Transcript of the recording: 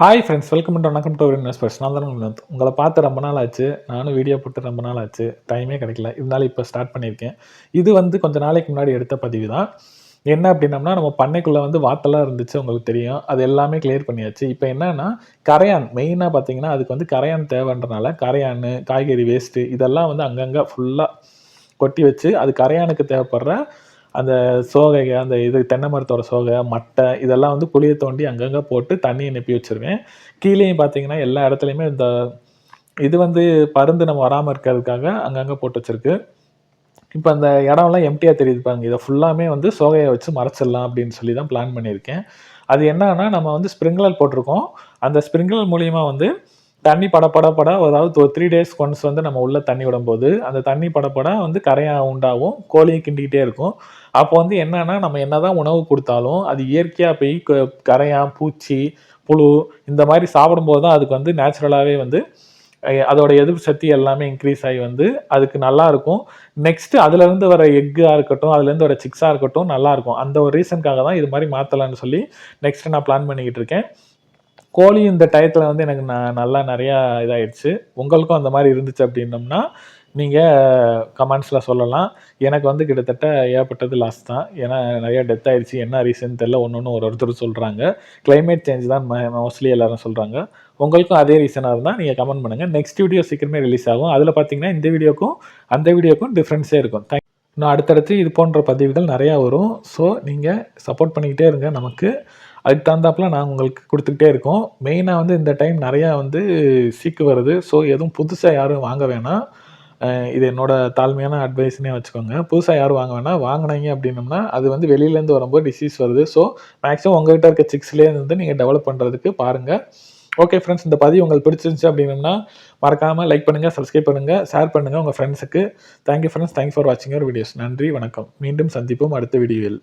Hi friends welcome to Vanakkam to invest நான் தான் வினோத் உங்களை பார்த்து ரொம்ப நாள் ஆச்சு. நானும் வீடியோ போட்டு ரொம்ப நாள் ஆச்சு. டைமே கிடைக்கல. இருந்தாலும் இப்போ ஸ்டார்ட் பண்ணியிருக்கேன். இது வந்து கொஞ்சம் நாளைக்கு முன்னாடி எடுத்த பதிவு தான். என்ன அப்படின்னம்னா நம்ம பண்ணைக்குள்ளே வந்து வாத்தெல்லாம் இருந்துச்சு உங்களுக்கு தெரியும். அது எல்லாமே கிளியர் பண்ணியாச்சு. இப்போ என்னன்னா கரையான் மெயினாக பார்த்தீங்கன்னா அதுக்கு வந்து கரையான் தேவைன்றனால கரையான் காய்கறி வேஸ்ட்டு இதெல்லாம் வந்து அங்கங்கே ஃபுல்லாக கொட்டி வச்சு அது கரையானுக்கு தேவைப்படுற அந்த சோகை அந்த இது தென்னை மரத்தோட சோகை மட்டை இதெல்லாம் வந்து குழியை தோண்டி அங்கங்கே போட்டு தண்ணியை நெப்பி வச்சுருவேன். கீழேயும் பார்த்தீங்கன்னா எல்லா இடத்துலையுமே இந்த இது வந்து பருந்து நம்ம வராமல் இருக்கிறதுக்காக அங்கங்கே போட்டு வச்சுருக்கு. இப்போ அந்த இடம்லாம் எம்டியாக தெரியுது பாருங்க. இதை ஃபுல்லாமே வந்து சோகையை வச்சு மறைச்சிடலாம் அப்படின்னு சொல்லி தான் பிளான் பண்ணியிருக்கேன். அது என்னன்னா நம்ம வந்து ஸ்ப்ரிங்க்லர் போட்டிருக்கோம். அந்த ஸ்ப்ரிங்க்லர் மூலியமாக வந்து தண்ணி படப்பட பட அதாவது ஒரு த்ரீ டேஸ் ஒன்ஸ் வந்து நம்ம உள்ள தண்ணி விடும்போது அந்த தண்ணி படப்பட வந்து கரையாக உண்டாகும் கோழியும் கிண்டிக்கிட்டே இருக்கும். அப்போ வந்து என்னன்னா நம்ம என்னதான் உணவு கொடுத்தாலும் அது இயற்கையாக போய் கரையான் பூச்சி புழு இந்த மாதிரி சாப்பிடும்போது தான் அதுக்கு வந்து நேச்சுரலாகவே வந்து அதோட எதிர்ப்பு சக்தி எல்லாமே இன்க்ரீஸ் ஆகி வந்து அதுக்கு நல்லா இருக்கும். நெக்ஸ்ட் அதுல வர எக்காக இருக்கட்டும் அதுலேருந்து வர சிக்ஸாக இருக்கட்டும் நல்லா இருக்கும். அந்த ஒரு ரீசனுக்காக தான் இது மாதிரி மாற்றலான்னு சொல்லி நெக்ஸ்ட் நான் பிளான் பண்ணிக்கிட்டு இருக்கேன். கோழி இந்த டயத்தில் வந்து எனக்கு நான் நல்லா நிறையா இதாயிடுச்சு. உங்களுக்கும் அந்த மாதிரி இருந்துச்சு அப்படின்னம்னா நீங்கள் கமெண்ட்ஸில் சொல்லலாம். எனக்கு வந்து கிட்டத்தட்ட ஏற்பட்டது லாஸ் தான். ஏன்னா நிறைய டெத் ஆயிடுச்சு. என்ன ரீசன் தெரில ஒன்று ஒன்று ஒரு ஒருத்தர் சொல்கிறாங்க கிளைமேட் சேஞ்ச் தான் மோஸ்ட்லி எல்லாரும் சொல்கிறாங்க உங்களுக்கும் அதே ரீசனாக இருந்தால் நீங்கள் கமெண்ட் பண்ணுங்கள் நெக்ஸ்ட் வீடியோ சீக்கிரமே ரிலீஸ் ஆகும். அதில் பார்த்தீங்கன்னா இந்த வீடியோக்கும் அந்த வீடியோக்கும் டிஃப்ரென்ஸே இருக்கும். தேங்க் இன்னும் அடுத்தடுத்து இது போன்ற பதிவுகள் நிறையா வரும். ஸோ நீங்கள் சப்போர்ட் பண்ணிக்கிட்டே இருங்க. நமக்கு அதுக்கு தகுந்தாப்புல நாங்கள் உங்களுக்கு கொடுத்துக்கிட்டே இருக்கோம். மெயினாக வந்து இந்த டைம் நிறையா வந்து சீக்கு வருது. ஸோ எதுவும் புதுசாக யாரும் வாங்க வேணாம். இது என்னோட தாழ்மையான அட்வைஸ்னே வச்சுக்கோங்க. புதுசாக யாரும் வாங்க வேணாம். வாங்கினீங்க அப்படின்னம்னா அது வந்து வெளியிலேருந்து வரும்போது டிசீஸ் வருது. ஸோ மேக்ஸிமம் உங்கள்கிட்ட இருக்க சிக்ஸ்லேயே வந்து நீங்கள் டெவலப் பண்ணுறதுக்கு பாருங்கள் ஓகே ஃப்ரெண்ட்ஸ் இந்த பதிவு உங்களுக்கு பிடிச்சிருந்துச்சு அப்படின்னம்னா மறக்காமல் லைக் பண்ணுங்கள் சப்ஸ்கிரைப் பண்ணுங்கள் ஷேர் பண்ணுங்கள் உங்கள் ஃப்ரெண்ட்ஸுக்கு thank you friends thank you for வாட்சிங் யுவர் வீடியோஸ் நன்றி வணக்கம். மீண்டும் சந்திப்போம் அடுத்த வீடியோவில்